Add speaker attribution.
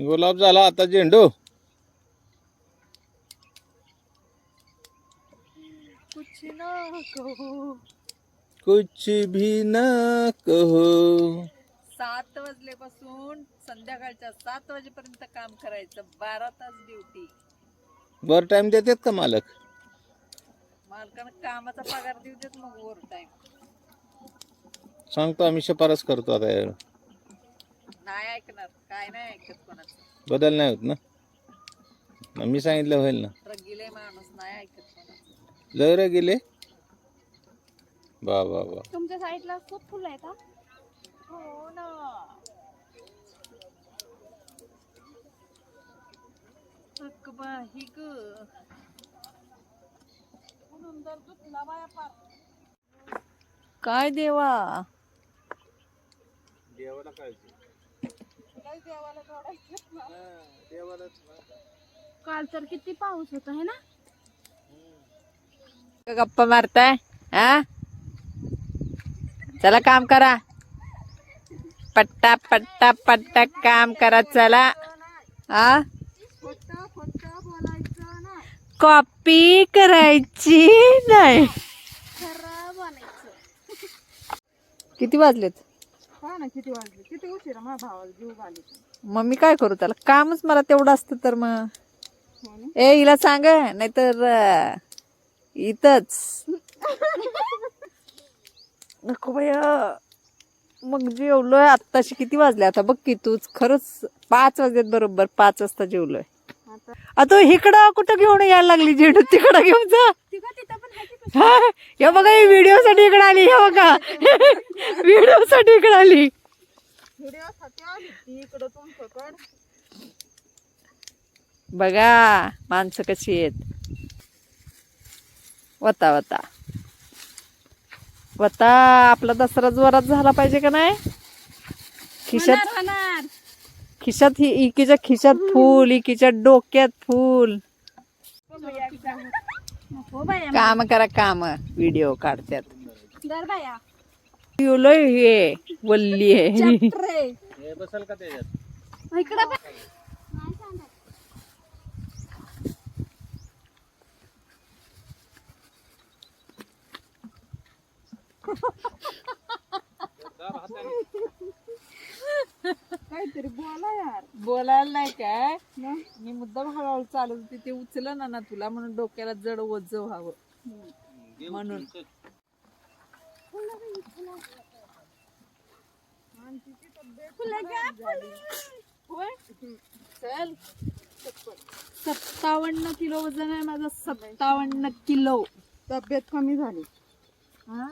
Speaker 1: गुलाब झाला आता झेंडू.
Speaker 2: कुछ ना कहो.
Speaker 1: कुछ भी न कहो.
Speaker 2: सात वाजल्यापासून संध्याकाळच्या सात वाजेपर्यंत काम करायचं. बारा तास ड्युटी
Speaker 1: वर टाइम देतात का मालक?
Speaker 2: मालकानं कामाचा पगार देऊ देत मग ओव्हर टाइम
Speaker 1: सांगतो आम्ही शिफारस करतो आता यावेळी.
Speaker 2: ऐकणार. काय नाही ऐकत कोणाचं.
Speaker 1: बदल नाही होत ना? मग मी सांगितलं होईल ना.
Speaker 2: रगिले माणूस नाही ऐकत कोणाचं.
Speaker 1: लय गेले बा बा बा
Speaker 3: तुमच्या साईडला खूप फुलं आहेत हा?
Speaker 2: हो ना. अक्क बाही ग. काय देवा?
Speaker 3: काल तर किती पाऊस होता है ना?
Speaker 2: गप्पा मारताय? हा? चला काम करा. पट्टा पट्टा पट्टा काम करा चला. हा? कॉपी करायची नाही.
Speaker 3: खरं बोलायचं.
Speaker 2: किती वाजलेत?
Speaker 4: हा ना किती वाजले. किती उशिरा माझ्या भावाला जीव घाली
Speaker 2: मग मी काय करू त्याला? कामच मला तेवढं असतं तर मग.
Speaker 4: हो ना
Speaker 2: ए हिला सांग नाहीतर अं, इथंच. नको भैया मग जेवलोय. आत्ताशी किती वाजले? आता बघ की तूच. खरंच पाच वाजलेत बरोबर पाच वाजता जेवलोय.
Speaker 4: आता
Speaker 2: इकडं कुठं घेऊन यायला लागली जेडू तिकडं घेऊन जा. हा, हे बघा ही व्हिडिओ साठी इकडे आली हे बघा. व्हिडिओ साठी इकडे आली.
Speaker 4: व्हिडिओसाठी इकडं
Speaker 2: बघा माणसं कशी आहेत. वता वता. वता आपला दसरा जोरात झाला पाहिजे का नाही? खिशात
Speaker 3: होणार.
Speaker 2: खिशात ही इकीच्या खिशात फूल इकीच्या डोक्यात फूल.
Speaker 3: बाया
Speaker 2: काम करा काम व्हिडिओ काढतात
Speaker 3: दर बाया.
Speaker 2: लय हे वल्ली आहे.
Speaker 3: रे
Speaker 1: बसल का त्याच्यात?
Speaker 3: इकडं
Speaker 4: काहीतरी बोला यार.
Speaker 2: बोलायला नाही काय?
Speaker 4: मग?
Speaker 2: मी मुद्दाम हळूहळू चालत होती ते उचलं ना ना तुला म्हणून डोक्याला जड ओझ व्हावं. म्हणून. होय? चल. सत्तावन्न किलो वजन आहे माझं सत्तावन्न किलो.
Speaker 4: तब्येत कमी झाली.
Speaker 2: हा?